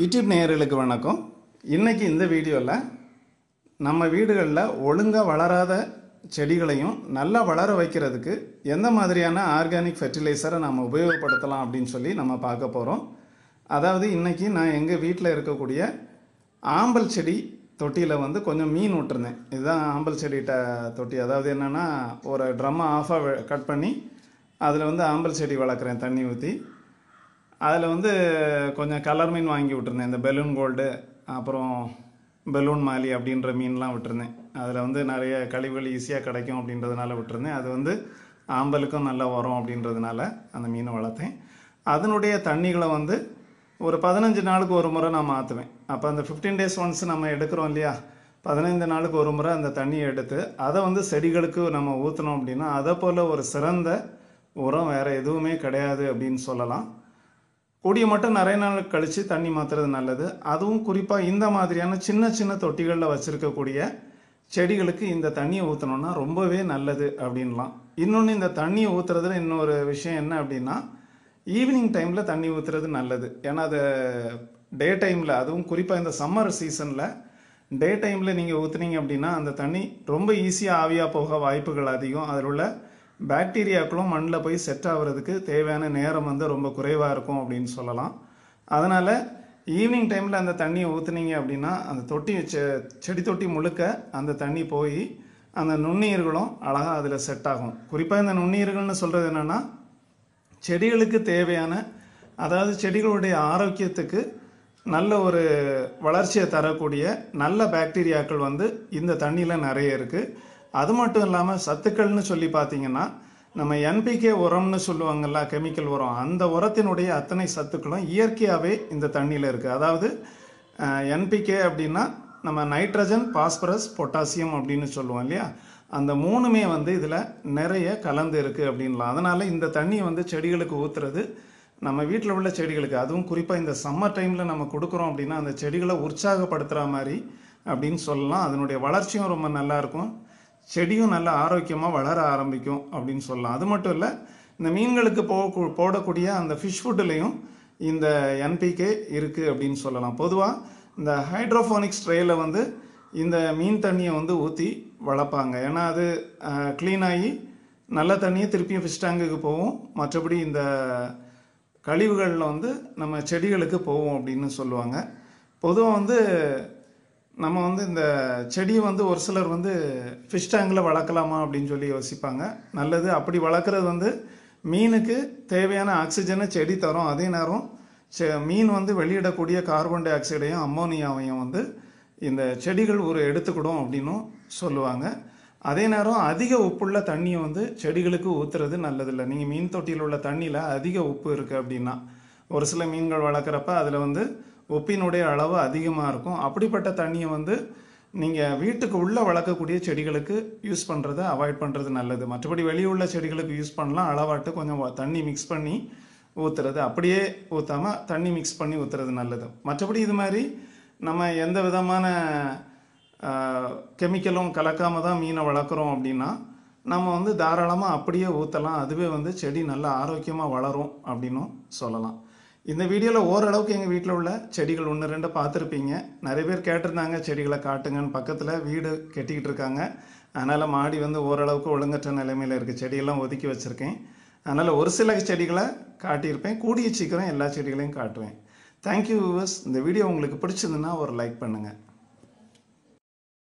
YouTube நேயர்களுக்கு வணக்கம். இன்றைக்கி இந்த வீடியோவில் நம்ம வீடுகளில் ஒழுங்காக வளராத செடிகளையும் நல்லா வளர வைக்கிறதுக்கு எந்த மாதிரியான ஆர்கானிக் ஃபெர்டிலைசரை நம்ம உபயோகப்படுத்தலாம் அப்படின்னு சொல்லி நம்ம பார்க்க போகிறோம் அதாவது இன்றைக்கி நான் எங்கள் வீட்டில் இருக்கக்கூடிய ஆம்பல் செடி தொட்டியில் வந்து கொஞ்சம் மீன் விட்டுருந்தேன் இதுதான் ஆம்பல் செடிகிட்ட தொட்டி. அதாவது என்னென்னா ஒரு ட்ரம்மை ஆஃபாக கட் பண்ணி அதில் வந்து ஆம்பல் செடி வளர்க்குறேன் தண்ணி ஊற்றி அதில் வந்து கொஞ்சம் கலர் மீன் வாங்கி விட்டுருந்தேன். இந்த பெலூன் கோல்டு அப்புறம் பெலூன் மாலி அப்படின்ற மீன்லாம் விட்டுருந்தேன். அதில் வந்து நிறைய கழிவுகள் ஈஸியாக கிடைக்கும் அப்படின்றதுனால விட்டுருந்தேன். அது வந்து ஆம்பலுக்கும் நல்லா வரும் அப்படின்றதுனால அந்த மீனை வளர்த்தேன். அதனுடைய தண்ணிகளை வந்து ஒரு பதினஞ்சு நாளுக்கு ஒரு முறை நான் மாற்றுவேன் அப்போ அந்த ஃபிஃப்டீன் டேஸ் ஒன்ஸ் நம்ம எடுக்கிறோம் இல்லையா? பதினைந்து நாளுக்கு ஒரு முறை அந்த தண்ணியை எடுத்து அதை வந்து செடிகளுக்கு நம்ம ஊற்றினோம் அப்படின்னா அதை போல் ஒரு சிறந்த உரம் வேறு எதுவுமே கிடையாது அப்படின்னு சொல்லலாம். கூடிய மட்டும் நிறைய நாள் கழித்து தண்ணி மாற்றுறது நல்லது. அதுவும் குறிப்பாக இந்த மாதிரியான சின்ன சின்ன தொட்டிகளில் வச்சுருக்கக்கூடிய செடிகளுக்கு இந்த தண்ணியை ஊற்றினோன்னா ரொம்பவே நல்லது அப்படின்லாம். இன்னொன்று இந்த தண்ணியை ஊற்றுறதுல இன்னொரு விஷயம் என்ன அப்படின்னா ஈவினிங் டைமில் தண்ணி ஊற்றுறது நல்லது. ஏன்னா அது டே டைமில் அதுவும் குறிப்பாக இந்த சம்மர் சீசனில் டே டைமில் நீங்கள் ஊற்றுனீங்க அப்படின்னா அந்த தண்ணி ரொம்ப ஈஸியாக ஆவியாக போக வாய்ப்புகள் அதிகம். அதில் உள்ள பாக்டீரியாக்களும் மண்ணில் போய் செட் ஆகுறதுக்கு தேவையான நேரம் வந்து ரொம்ப குறைவாக இருக்கும் அப்படின்னு சொல்லலாம். அதனால் ஈவினிங் டைமில் அந்த தண்ணியை ஊற்றுனீங்க அப்படின்னா அந்த தொட்டி செ- செடி தொட்டி முழுக்க அந்த தண்ணி போய் அந்த நுண்ணுயிர்களும் அழகாக அதில் செட் ஆகும். குறிப்பாக இந்த நுண்ணுயிர்கள்னு சொல்கிறது என்னென்னா செடிகளுக்கு தேவையான அதாவது செடிகளுடைய ஆரோக்கியத்துக்கு நல்ல ஒரு வளர்ச்சியை தரக்கூடிய நல்ல பாக்டீரியாக்கள் வந்து இந்த தண்ணியில் நிறைய இருக்குது அது மட்டும் இல்லாமல் சத்துக்கள்னு சொல்லி பார்த்தீங்கன்னா நம்ம என்பிகே உரம்னு சொல்லுவாங்கல்ல கெமிக்கல் உரம். அந்த உரத்தினுடைய அத்தனை சத்துக்களும் இயற்கையாகவே இந்த தண்ணியில் இருக்குது அதாவது என்பிகே அப்படின்னா நம்ம நைட்ரஜன் பாஸ்பரஸ் பொட்டாசியம் அப்படின்னு சொல்லுவோம் இல்லையா? அந்த மூணுமே வந்து இதில் நிறைய கலந்து இருக்குது அப்படின்லாம். அதனால் இந்த தண்ணி வந்து செடிகளுக்கு ஊற்றுறது நம்ம வீட்டில் உள்ள செடிகளுக்கு அதுவும் குறிப்பாக இந்த சம்மர் டைமில் நம்ம கொடுக்குறோம் அப்படின்னா அந்த செடிகளை உற்சாகப்படுத்துகிற மாதிரி அப்படின்னு சொல்லலாம். அதனுடைய வளர்ச்சியும் ரொம்ப நல்லாயிருக்கும் செடியும் நல்லா ஆரோக்கியமாக வளர ஆரம்பிக்கும் அப்படின்னு சொல்லலாம். அது மட்டும் இல்லை இந்த மீன்களுக்கு போ போடக்கூடிய அந்த ஃபிஷ் ஃபுட்டுலேயும் இந்த என்பிகே இருக்குது அப்படின்னு சொல்லலாம். பொதுவாக இந்த ஹைட்ரோஃபோனிக்ஸ் ட்ரேயில் வந்து இந்த மீன் தண்ணியை வந்து ஊற்றி வளர்ப்பாங்க. ஏன்னா அது க்ளீன் ஆகி நல்ல தண்ணியை திருப்பியும் ஃபிஷ் டேங்குக்கு போகும். மற்றபடி இந்த கழிவுகளில் வந்து நம்ம செடிகளுக்கு போவோம் அப்படின்னு சொல்லுவாங்க. பொதுவாக வந்து நம்ம வந்து இந்த செடியை வந்து ஒரு சிலர் வந்து ஃபிஷ் டேங்கில் வளர்க்கலாமா அப்படின்னு சொல்லி யோசிப்பாங்க. நல்லது. அப்படி வளர்க்குறது வந்து மீனுக்கு தேவையான ஆக்சிஜனை செடி தரும். அதே நேரம் செ- மீன் வந்து வெளியிடக்கூடிய கார்பன் டை ஆக்சைடையும் அம்மோனியாவையும் வந்து இந்த செடிகள் ஒரு எடுத்துக்கிடும் அப்படின்னும் சொல்லுவாங்க. அதே நேரம் அதிக உப்புள்ள தண்ணியை வந்து செடிகளுக்கு ஊற்றுறது நல்லதில்லை. நீங்கள் மீன் தொட்டியில் உள்ள தண்ணியில் அதிக உப்பு இருக்குது அப்படின்னா ஒரு சில மீன்கள் வளர்க்குறப்ப அதில் வந்து உப்பினுடைய அளவு அதிகமாக இருக்கும். அப்படிப்பட்ட தண்ணியை வந்து நீங்கள் வீட்டுக்கு உள்ளே வளர்க்கக்கூடிய செடிகளுக்கு யூஸ் பண்ணுறதை அவாய்ட் பண்ணுறது நல்லது. மற்றபடி வெளியே உள்ள செடிகளுக்கு யூஸ் பண்ணலாம். அளவாட்டு கொஞ்சம் தண்ணி மிக்ஸ் பண்ணி ஊற்றுறது அப்படியே ஊற்றாம தண்ணி மிக்ஸ் பண்ணி ஊற்றுறது நல்லது. மற்றபடி இது மாதிரி நம்ம எந்த விதமான கெமிக்கலும் கலக்காம தான் மீனை வளர்க்குறோம் அப்படின்னா நம்ம வந்து தாராளமாக அப்படியே ஊற்றலாம் அதுவே வந்து செடி நல்லா ஆரோக்கியமாக வளரும் அப்படின்னும் சொல்லலாம். இந்த வீடியோவில் ஓரளவுக்கு எங்கள் வீட்டில் உள்ள செடிகள் ஒன்று ரெண்டு பார்த்துருப்பீங்க நிறைய பேர் கேட்டிருந்தாங்க செடிகளை காட்டுங்கன்னு. பக்கத்தில் வீடு கட்டிக்கிட்டு இருக்காங்க. அதனால் மாடி வந்து ஓரளவுக்கு ஒழுங்கற்ற நிலைமையில் இருக்குது செடியெல்லாம் ஒதுக்கி வச்சுருக்கேன். அதனால் ஒரு சில செடிகளை காட்டியிருப்பேன். கூடிய சீக்கிரம் எல்லா செடிகளையும் காட்டுவேன். தேங்க்யூ வியூவர்ஸ் இந்த வீடியோ உங்களுக்கு பிடிச்சதுன்னா ஒரு லைக் பண்ணுங்கள்